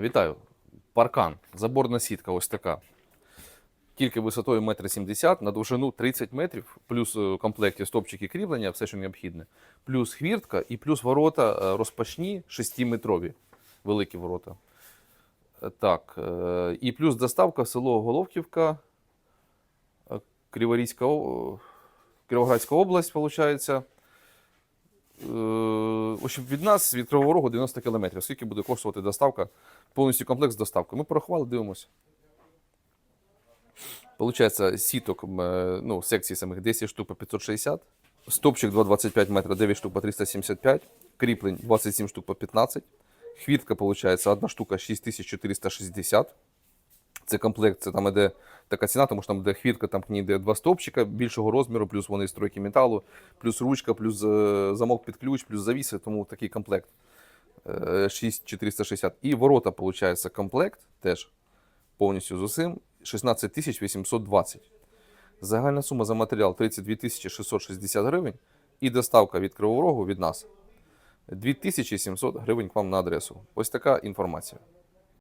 Вітаю. Паркан. Заборна сітка ось така. Тільки висотою 1,70 м, на довжину 30 метрів, плюс е, в комплекті стопчики кріплення, все, що необхідне. Плюс хвіртка і плюс ворота е, розпашні 6-метрові. Великі ворота. Е, Так. І плюс доставка в село Головківка, Криворізька, Кіровоградська область, виходить. Общем, від нас, від Кривого Рогу, 90 кілометрів. Скільки буде коштувати доставка, повністю комплекс з доставкою. Ми порахували, дивимося. Получається, сіток, е, ну, секцій самих 10 штук по 560, стопчик 2,25 метра, 9 штук по 375, кріплень 27 штук по 15, хвіртка, виходить, одна штука 6460. Це комплект, це там іде така ціна, тому що там йде хвіртка, там йде два стовпчика більшого розміру, плюс вони з тройки металу, плюс ручка, плюс е, замок під ключ, плюс завіси, тому такий комплект. Е, 6460. І ворота, виходить, комплект теж повністю з усім 16 820. Загальна сума за матеріал 32 660 гривень. І доставка від Кривого Рогу від нас 2700 гривень к вам на адресу. Ось така інформація.